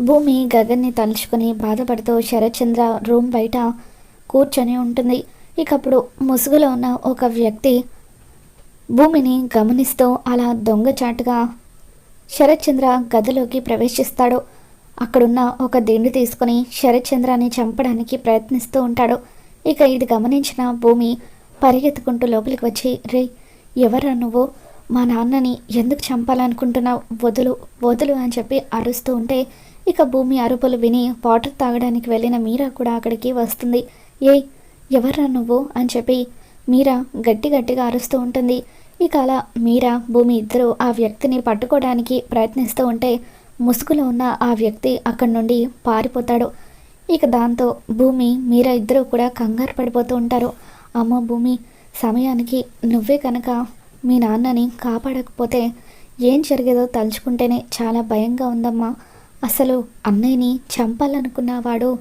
భూమి గగన్ని తలుచుకుని బాధపడుతూ శరత్చంద్ర రూమ్ బయట కూర్చొని ఉంటుంది. ఇకప్పుడు ముసుగులో ఉన్న ఒక వ్యక్తి భూమిని గమనిస్తూ అలా దొంగచాటుగా శరత్చంద్ర గదిలోకి ప్రవేశిస్తాడు. అక్కడున్న ఒక దిండు తీసుకుని శరత్చంద్రాన్ని చంపడానికి ప్రయత్నిస్తూ ఉంటాడు. ఇక ఇది గమనించిన భూమి పరిగెత్తుకుంటూ లోపలికి వచ్చి రే ఎవరా నువ్వు? మా నాన్నని ఎందుకు చంపాలనుకుంటున్నావు? వదులు వదులు అని చెప్పి అరుస్తూ ఉంటే ఇక భూమి అరుపులు విని వాటర్ తాగడానికి వెళ్ళిన మీరా కూడా అక్కడికి వస్తుంది. ఏయ్ ఎవర్రా నువ్వు? అని చెప్పి మీరా గట్టి గట్టిగా అరుస్తూ ఉంటుంది. ఇక అలా మీరా భూమి ఇద్దరు ఆ వ్యక్తిని పట్టుకోవడానికి ప్రయత్నిస్తూ ఉంటే ముసుగులో ఉన్న ఆ వ్యక్తి అక్కడి నుండి పారిపోతాడు. ఇక దాంతో భూమి మీరా ఇద్దరు కూడా కంగారు పడిపోతూ ఉంటారు. అమ్మ భూమి సమయానికి నువ్వే కనుక మీ నాన్నని కాపాడకపోతే ఏం జరిగేదో తలుచుకుంటేనే చాలా భయంగా ఉందమ్మా. అసలు అన్నయ్యని చంపాలనుకున్నవాడు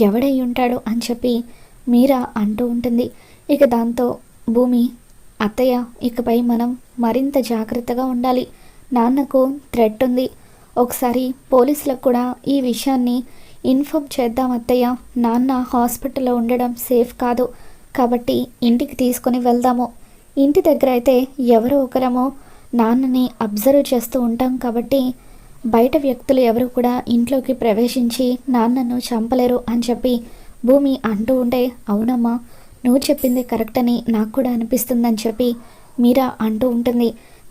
ఎవడై ఉంటాడు అని చెప్పి మీరా అంటూ ఉంటుంది. ఇక దాంతో భూమి అత్తయ్య ఇకపై మనం మరింత జాగ్రత్తగా ఉండాలి. నాన్నకు థ్రెట్ ఉంది. ఒకసారి పోలీసులకు కూడా ఈ విషయాన్ని ఇన్ఫామ్ చేద్దాం అత్తయ్య. నాన్న హాస్పిటల్లో ఉండడం సేఫ్ కాదు. కాబట్టి ఇంటికి తీసుకొని వెళ్దాము. ఇంటి దగ్గర అయితే ఎవరో ఒకరమో నాన్నని అబ్జర్వ్ చేస్తూ ఉంటాం కాబట్టి బయట వ్యక్తులు ఎవరు కూడా ఇంట్లోకి ప్రవేశించి నాన్నను చంపలేరు అని చెప్పి భూమి అంటూ ఉంటే అవునమ్మా నువ్వు చెప్పింది కరెక్ట్ అని నాకు కూడా అనిపిస్తుందని చెప్పి మీరా అంటూ ఉంటుంది.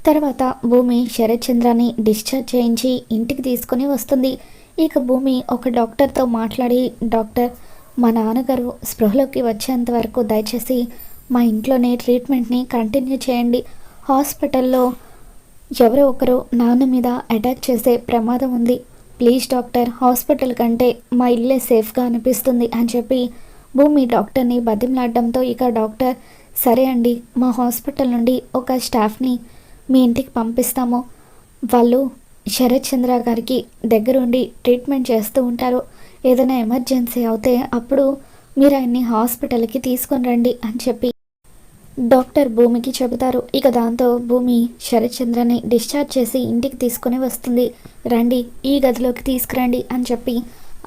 తర్వాత భూమి శరత్చంద్రాన్ని డిశ్చార్జ్ చేయించి ఇంటికి తీసుకొని వస్తుంది. ఇక భూమి ఒక డాక్టర్తో మాట్లాడి డాక్టర్ మా నాన్నగారు స్పృహలోకి వచ్చేంత వరకు దయచేసి మా ఇంట్లోనే ట్రీట్మెంట్ని కంటిన్యూ చేయండి. హాస్పిటల్లో ఎవరో ఒకరు నాన్న మీద అటాక్ చేసే ప్రమాదం ఉంది. ప్లీజ్ డాక్టర్ హాస్పిటల్ కంటే మా ఇల్లే సేఫ్గా అనిపిస్తుంది అని చెప్పి భూమి డాక్టర్ని బతిమలాడడంతో ఇక డాక్టర్ సరే అండి మా హాస్పిటల్ నుండి ఒక స్టాఫ్ని మీ ఇంటికి పంపిస్తాము. వాళ్ళు శరత్ చంద్ర గారికి దగ్గరుండి ట్రీట్మెంట్ చేస్తూ ఉంటారు. ఏదైనా ఎమర్జెన్సీ అవుతే అప్పుడు మీరు ఆయన్ని హాస్పిటల్కి తీసుకొని రండి అని చెప్పి డాక్టర్ భూమికి చెబుతారు. ఇక దాంతో భూమి శరత్చంద్రని డిశ్చార్జ్ చేసి ఇంటికి తీసుకొని వస్తుంది. రండి ఈ గదిలోకి తీసుకురండి అని చెప్పి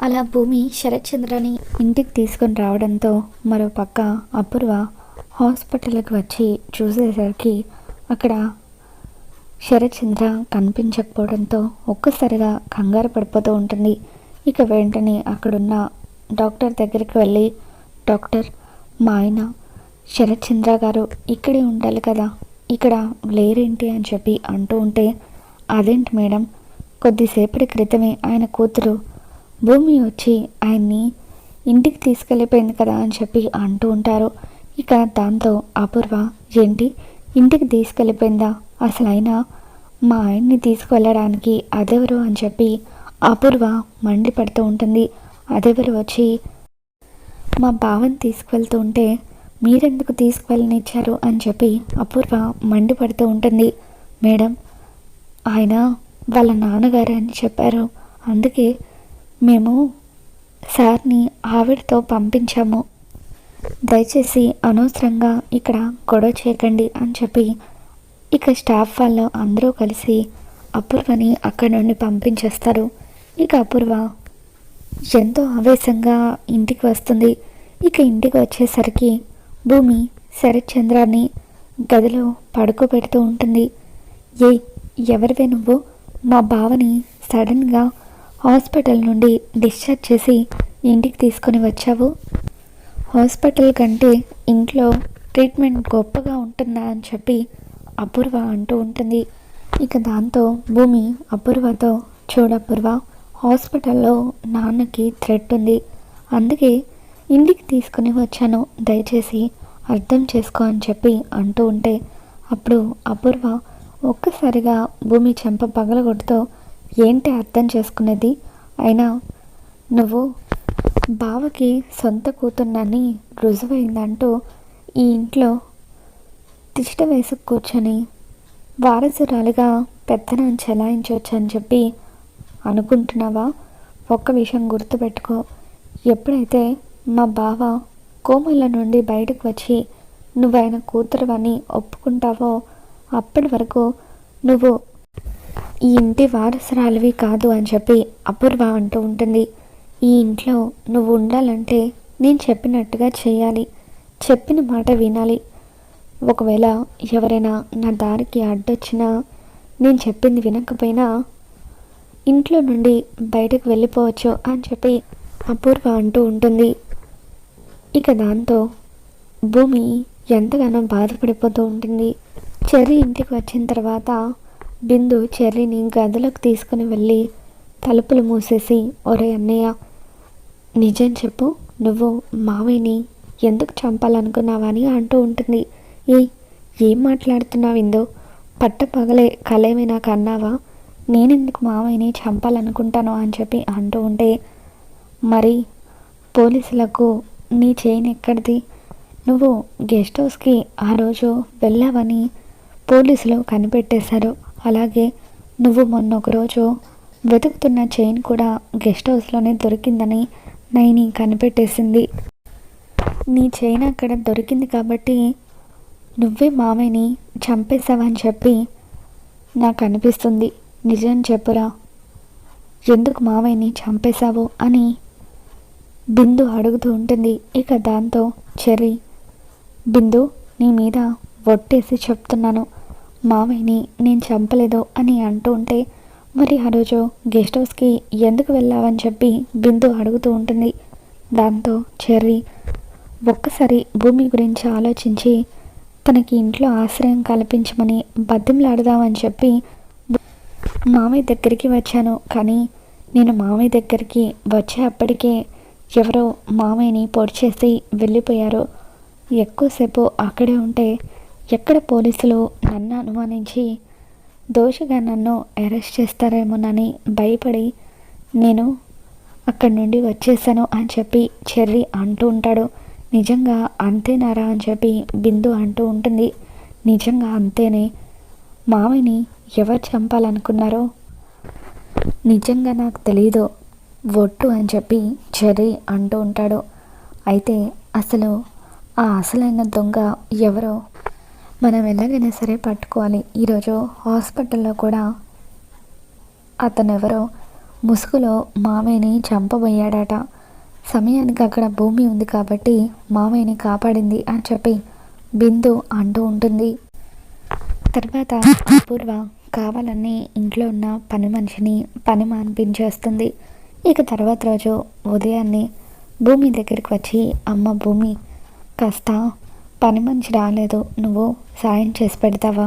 అలా భూమి శరత్చంద్రని ఇంటికి తీసుకొని రావడంతో మరో పక్క అపూర్వ హాస్పిటల్కి వచ్చి చూసేసరికి అక్కడ శరత్చంద్ర కనిపించకపోవడంతో ఒక్కసారిగా కంగారు పడిపోతూ ఉంటుంది. ఇక వెంటనే అక్కడున్న డాక్టర్ దగ్గరికి వెళ్ళి డాక్టర్ మా ఆయన శరత్చంద్ర గారు ఇక్కడే ఉండాలి కదా ఇక్కడ లేరేంటి? అని చెప్పి అంటూ ఉంటే అదేంటి మేడం కొద్దిసేపటి క్రితమే ఆయన కూతురు భూమి వచ్చి ఆయన్ని ఇంటికి తీసుకెళ్ళిపోయింది కదా అని చెప్పి అంటూ ఉంటారు. ఇక దాంతో అపూర్వ ఏంటి ఇంటికి తీసుకెళ్ళిపోయిందా? అసలు అయినా మా ఆయన్ని తీసుకువెళ్ళడానికి అదెవరు? అని చెప్పి అపూర్వ మండిపడుతూ ఉంటుంది. అదెవరు వచ్చి మా బావని తీసుకువెళ్తూ ఉంటే మీరెందుకు తీసుకువెళ్ళనిచ్చారు అని చెప్పి అపూర్వ మండిపడుతూ ఉంటుంది. మేడం ఆయన వాళ్ళ నాన్నగారు అని చెప్పారు. అందుకే మేము సార్ని ఆవిడతో పంపించాము. దయచేసి అనవసరంగా ఇక్కడ గొడవ చేయకండి అని చెప్పి ఇక స్టాఫ్ వాళ్ళు అందరూ కలిసి అపూర్వని అక్కడి నుండి పంపించేస్తారు. ఇక అపూర్వ ఎంతో ఆవేశంగా ఇంటికి వస్తుంది. ఇక ఇంటికి వచ్చేసరికి భూమి శరత్చంద్రాన్ని గదిలో పడుకోబెడుతూ ఉంటుంది. ఏ ఎవరివే నువ్వు? మా బావని సడన్గా హాస్పిటల్ నుండి డిశ్చార్జ్ చేసి ఇంటికి తీసుకొని వచ్చావు? హాస్పిటల్ కంటే ఇంట్లో ట్రీట్మెంట్ గొప్పగా ఉంటుందా అని చెప్పి అపూర్వ అంటూ ఉంటుంది. ఇక దాంతో భూమి అపూర్వతో చూడపూర్వ హాస్పిటల్లో నాన్నకి థ్రెట్ ఉంది. అందుకే ఇంటికి తీసుకుని వచ్చాను. దయచేసి అర్థం చేసుకో అని చెప్పి అంటూ ఉంటే అప్పుడు అపూర్వ ఒక్కసారిగా భూమి చెంప పగలగొడుతూ ఏంటి అర్థం చేసుకునేది? అయినా నువ్వు బావకి సొంత కూతున్నని రుజువైందంటూ ఈ ఇంట్లో తిష్ట వేసి కూర్చొని వారసురాలుగా పెత్తనం చెలాయించవచ్చు అని చెప్పి అనుకుంటున్నావా? ఒక్క విషయం గుర్తుపెట్టుకో. ఎప్పుడైతే మా బావ కోమల నుండి బయటకు వచ్చి నువ్వు ఆయన కూతురువని ఒప్పుకుంటావో? అప్పటి వరకు నువ్వు ఈ ఇంటి వారసురాలివి కాదు అని చెప్పి అపూర్వ అంటూ ఉంటుంది. ఈ ఇంట్లో నువ్వు ఉండాలంటే నేను చెప్పినట్టుగా చేయాలి. చెప్పిన మాట వినాలి. ఒకవేళ ఎవరైనా నా దారికి అడ్డొచ్చినా నేను చెప్పింది వినకపోయినా ఇంట్లో నుండి బయటకు వెళ్ళిపోవచ్చు అని చెప్పి అపూర్వ అంటూ ఉంటుంది. ఇక దాంతో భూమి ఎంతగానో బాధపడిపోతూ ఉంటుంది. చెర్రీ ఇంటికి వచ్చిన తర్వాత బిందు చెర్రీని గదిలోకి తీసుకుని వెళ్ళి తలుపులు మూసేసి ఒరే అన్నయ్య నిజం చెప్పు. నువ్వు మావయ్యని ఎందుకు చంపాలనుకున్నావా అని అంటూ ఉంటుంది. ఏ ఏం మాట్లాడుతున్నావు ఇందో పట్ట పగలే కలేమి నాకు అన్నావా నేనెందుకు మావయ్యని చంపాలనుకుంటాను అని చెప్పి అంటూ ఉంటే మరి పోలీసులకు నీ చైన్ ఎక్కడిది నువ్వు గెస్ట్ హౌస్కి ఆ రోజు వెళ్ళావని పోలీసులు కనిపెట్టేశారు. అలాగే నువ్వు మొన్న ఒకరోజు వెతుకుతున్న చైన్ కూడా గెస్ట్ హౌస్లోనే దొరికిందని నైని కనిపెట్టేసింది. నీ చైన్ అక్కడ దొరికింది కాబట్టి నువ్వే మామయ్యని చంపేశావని చెప్పి నాకు అనిపిస్తుంది నిజం చెప్పురా. ఎందుకు మామయ్యని చంపేశావు అని బిందు అడుగుతూ ఉంటుంది. ఇక దాంతో చెర్రీ బిందు నీ మీద ఒట్టేసి చెప్తున్నాను. మామయ్యని నేను చంపలేదు అని అంటూ ఉంటే మరి ఆ రోజు గెస్ట్ హౌస్కి ఎందుకు వెళ్ళావని చెప్పి బిందు అడుగుతూ ఉంటుంది. దాంతో చెర్రీ ఒక్కసారి భూమి గురించి ఆలోచించి తనకి ఇంట్లో ఆశ్రయం కల్పించమని బద్దెంలాడదామని చెప్పి మామయ్య దగ్గరికి వచ్చాను. కానీ నేను మామయ్య దగ్గరికి వచ్చే అప్పటికే ఎవరో మామయ్యని పొడిచేసి వెళ్ళిపోయారు. ఎక్కువసేపు అక్కడే ఉంటే ఎక్కడ పోలీసులు నన్ను అనుమానించి దోషిగా నన్ను అరెస్ట్ చేస్తారేమోనని భయపడి నేను అక్కడి నుండి వచ్చేసాను అని చెప్పి చెర్రీ అంటూ ఉంటాడు. నిజంగా అంతేనారా అని చెప్పి బిందు అంటూ ఉంటుంది. నిజంగా అంతేనే. మామయ్యని ఎవరు చంపాలనుకున్నారో? నిజంగా నాకు తెలీదు. ఒట్టు అని చెప్పి చెర్రీ అంటూ ఉంటాడు. అయితే అసలు ఆ అసలైన దొంగ ఎవరో మనం ఎలాగైనా సరే పట్టుకోవాలి. ఈరోజు హాస్పిటల్లో కూడా అతను ఎవరో ముసుగులో మామయ్యని చంపబోయాడట. సమయానికి అక్కడ భూమి ఉంది కాబట్టి మామయ్యని కాపాడింది అని చెప్పి బిందు అంటూ ఉంటుంది. తర్వాత అపూర్వ కావాలని ఇంట్లో ఉన్న పని మనిషిని పని మాన్పించేస్తుంది. ఇక తర్వాత రోజు ఉదయాన్నే భూమి దగ్గరికి వచ్చి అమ్మ భూమి కాస్త పని మంచి రాలేదు. నువ్వు సాయం చేసి పెడతావా?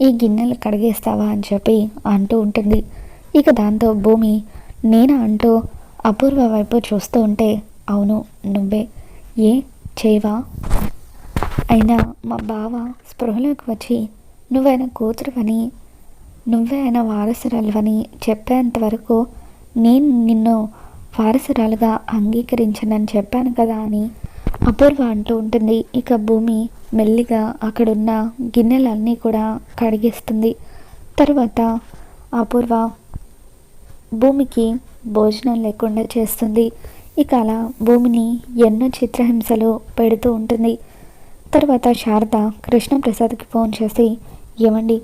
ఈ గిన్నెలు కడిగేస్తావా? అని చెప్పి అంటూ ఉంటుంది. ఇక దాంతో భూమి నేను? అంటూ అపూర్వ వైపు చూస్తూ ఉంటే అవును నువ్వే. ఏ చేయవా? అయినా మా బావ స్పృహలోకి వచ్చి నువ్వైనా కూతురువని నువ్వే అయినా వారసురాలువని చెప్పేంతవరకు వరకు నేను నిన్ను వారసురాలుగా అంగీకరించనని చెప్పాను కదా అని అపూర్వ అంటూ ఉంటుంది. ఇక భూమి మెల్లిగా అక్కడున్న గిన్నెలన్నీ కూడా కడిగిస్తుంది. తర్వాత అపూర్వ భూమికి భోజనం లేకుండా చేస్తుంది. ఇక అలా భూమిని ఎన్నో చిత్రహింసలు పెడుతూ ఉంటుంది. తర్వాత శారద కృష్ణప్రసాద్కి ఫోన్ చేసి ఏమండి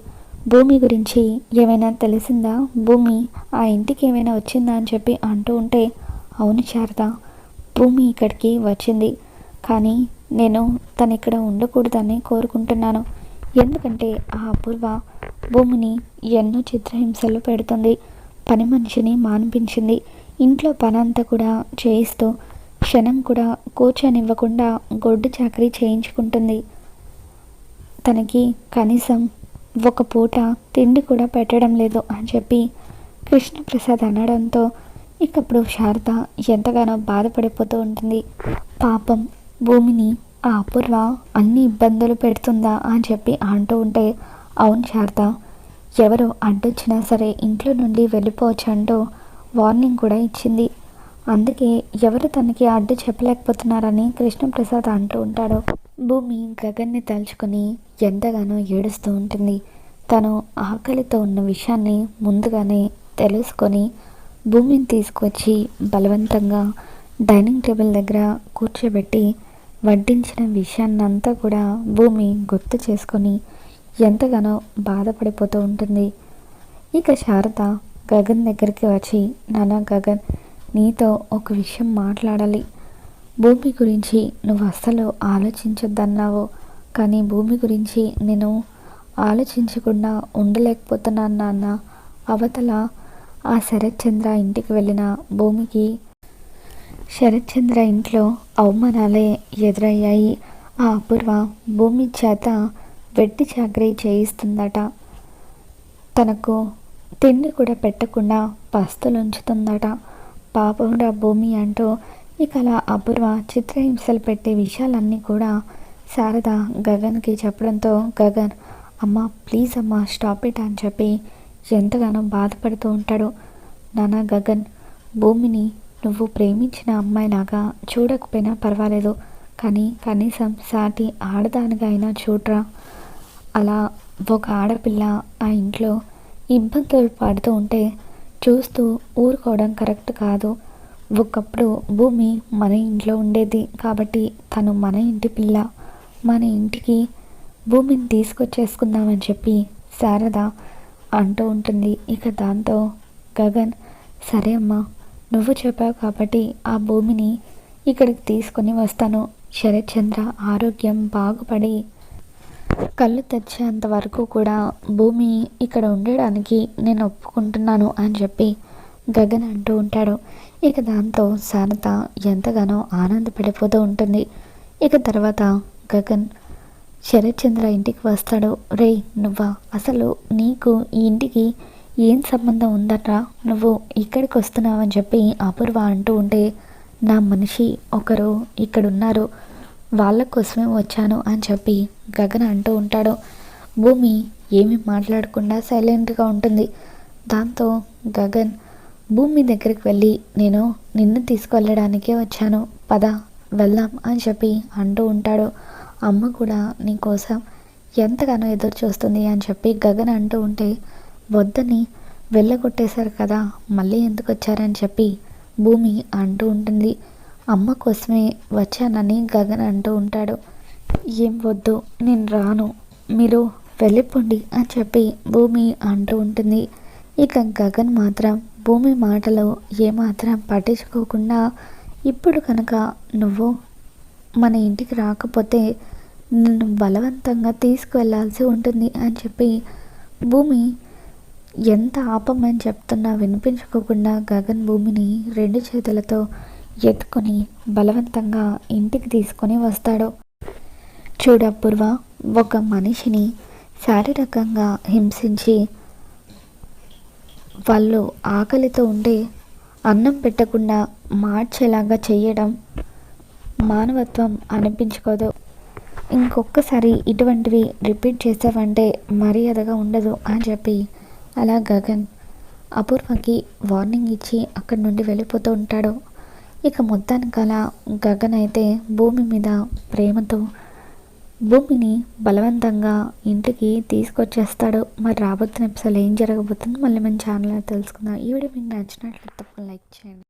భూమి గురించి ఏమైనా తెలిసిందా? భూమి ఆ ఇంటికి ఏమైనా వచ్చిందా అని చెప్పి అంటూ ఉంటే అవును శారద భూమి ఇక్కడికి వచ్చింది. కానీ నేను తను ఇక్కడ ఉండకూడదని కోరుకుంటున్నాను. ఎందుకంటే ఆ అపూర్వ భూమిని ఎన్నో చిత్రహింసలు పెడుతుంది. పని మనిషిని మానిపించింది. ఇంట్లో పనంతా కూడా చేయిస్తూ క్షణం కూడా కూర్చొనివ్వకుండా గొడ్డు చాకరీ చేయించుకుంటుంది. తనకి కనీసం ఒక పూట తిండి కూడా పెట్టడం లేదు అని చెప్పి కృష్ణప్రసాద్ అనడంతో ఇకప్పుడు శారద ఎంతగానో బాధపడిపోతూ ఉంటుంది. పాపం భూమిని ఆ అపూర్వ అన్ని ఇబ్బందులు పెడుతుందా అని చెప్పి అంటూ ఉంటే అవును శారద ఎవరు అడ్డొచ్చినా సరే ఇంట్లో నుండి వెళ్ళిపోవచ్చు అంటూ వార్నింగ్ కూడా ఇచ్చింది. అందుకే ఎవరు తనకి అడ్డు చెప్పలేకపోతున్నారని కృష్ణప్రసాద్ అంటూ ఉంటాడు. భూమి గగన్ని తలుచుకొని ఎంతగానో ఏడుస్తూ ఉంటుంది. తను ఆకలితో ఉన్న విషయాన్ని ముందుగానే తెలుసుకొని భూమిని తీసుకొచ్చి బలవంతంగా డైనింగ్ టేబుల్ దగ్గర కూర్చోబెట్టి వడ్డించిన విషయాన్నంతా కూడా భూమి గుర్తు చేసుకొని ఎంతగానో బాధపడిపోతూ ఉంటుంది. ఇక శారద గగన్ దగ్గరికి వచ్చి నానా గగన్ నీతో ఒక విషయం మాట్లాడాలి. భూమి గురించి నువ్వు అస్సలు ఆలోచించొద్దన్నావు. కానీ భూమి గురించి నేను ఆలోచించకుండా ఉండలేకపోతున్నాను నాన్న. అవతల ఆ శరత్చంద్ర ఇంటికి వెళ్ళిన భూమికి శరత్చంద్ర ఇంట్లో అవమానాలే ఎదురయ్యాయి. ఆ అపూర్వ భూమి చేత వెట్టి చాకరీ చేయిస్తుందట. తనకు తిండి కూడా పెట్టకుండా పస్తులు ఉంచుతుందట. పాపంరా భూమి అంటూ ఇక అలా అపూర్వ చిత్రహింసలు పెట్టే విషయాలన్నీ కూడా శారద గగన్కి చెప్పడంతో గగన్ అమ్మ ప్లీజ్ అమ్మ స్టాప్ ఇట్ అని చెప్పి ఎంతగానో బాధపడుతూ ఉంటాడు. నానా గగన్ భూమిని నువ్వు ప్రేమించిన అమ్మాయిలాగా చూడకపోయినా పర్వాలేదు కానీ కనీసం సాటి ఆడదానిగా అయినా చూడరా. అలా ఒక ఆడపిల్ల ఆ ఇంట్లో ఇబ్బందులు పడుతూ ఉంటే చూస్తూ ఊరుకోవడం కరెక్ట్ కాదు. ఒకప్పుడు భూమి మన ఇంట్లో ఉండేది. కాబట్టి తను మన ఇంటి పిల్ల. మన ఇంటికి భూమిని తీసుకొచ్చేసుకుందామని చెప్పి శారద అంటూ ఉంటుంది. ఇక దాంతో గగన్ సరే అమ్మా నువ్వు చెప్పావు కాబట్టి ఆ భూమిని ఇక్కడికి తీసుకొని వస్తాను. శరత్చంద్ర ఆరోగ్యం బాగుపడి కళ్ళు తెచ్చేంత వరకు కూడా భూమి ఇక్కడ ఉండడానికి నేను ఒప్పుకుంటున్నాను అని చెప్పి గగన్ అంటూ ఉంటాడు. ఇక దాంతో శారద ఎంతగానో ఆనందపడిపోతూ ఉంటుంది. ఇక తర్వాత గగన్ శరత్చంద్ర ఇంటికి వస్తాడు. రే నువ్వా? అసలు నీకు ఈ ఇంటికి ఏం సంబంధం ఉందట్రా? నువ్వు ఇక్కడికి వస్తున్నావని చెప్పి అపూర్వ అంటూ ఉంటే నా మనిషి ఒకరు ఇక్కడున్నారు. వాళ్ళ కోసమే వచ్చాను అని చెప్పి గగన్ అంటూ ఉంటాడు. భూమి ఏమీ మాట్లాడకుండా సైలెంట్గా ఉంటుంది. దాంతో గగన్ భూమి దగ్గరికి వెళ్ళి నేను నిన్ను తీసుకువెళ్ళడానికే వచ్చాను. పద వెళ్దాం అని చెప్పి అంటూ ఉంటాడు. అమ్మ కూడా నీకోసం ఎంతగానో ఎదురు చూస్తుంది అని చెప్పి గగన్ అంటూ ఉంటే వద్దని వెళ్ళగొట్టేశారు కదా మళ్ళీ ఎందుకు వచ్చారని చెప్పి భూమి అంటూ ఉంటుంది. అమ్మ కోసమే వచ్చానని గగన్ అంటూ ఉంటాడు. ఏం వద్దు నేను రాను. మీరు వెళ్ళిపోండి అని చెప్పి భూమి అంటూ ఉంటుంది. ఇక గగన్ మాత్రం భూమి మాటలు ఏమాత్రం పట్టించుకోకుండా ఇప్పుడు కనుక నువ్వు మన ఇంటికి రాకపోతే నిన్ను బలవంతంగా తీసుకువెళ్ళాల్సి ఉంటుంది అని చెప్పి భూమి ఎంత ఆపమని చెప్తున్నా వినిపించుకోకుండా గగన్ భూమిని రెండు చేతులతో ఎత్తుకొని బలవంతంగా ఇంటికి తీసుకొని వస్తాడు. చూడపూర్వ ఒక మనిషిని శారీరకంగా హింసించి వాళ్ళు ఆకలితో ఉండే అన్నం పెట్టకుండా మార్చేలాగా చేయడం మానవత్వం అనిపించుకోదు. ఇంకొకసారి ఇటువంటివి రిపీట్ చేసావంటే మర్యాదగా ఉండదు అని చెప్పి అలా గగన్ అపూర్వకి వార్నింగ్ ఇచ్చి అక్కడి నుండి వెళ్ళిపోతూ ఉంటాడు. ఇక మొత్తానికి అలా గగన్ అయితే భూమి మీద ప్రేమతో భూమిని బలవంతంగా ఇంటికి తీసుకొచ్చేస్తాడు. మరి రాబోతున్న ఎపిసోడ్ ఏం జరగబోతుందో మళ్ళీ మన ఛానల్లో తెలుసుకుందాం. ఈ వీడియో మీకు నచ్చినట్లయితే తప్పకుండా లైక్ చేయండి.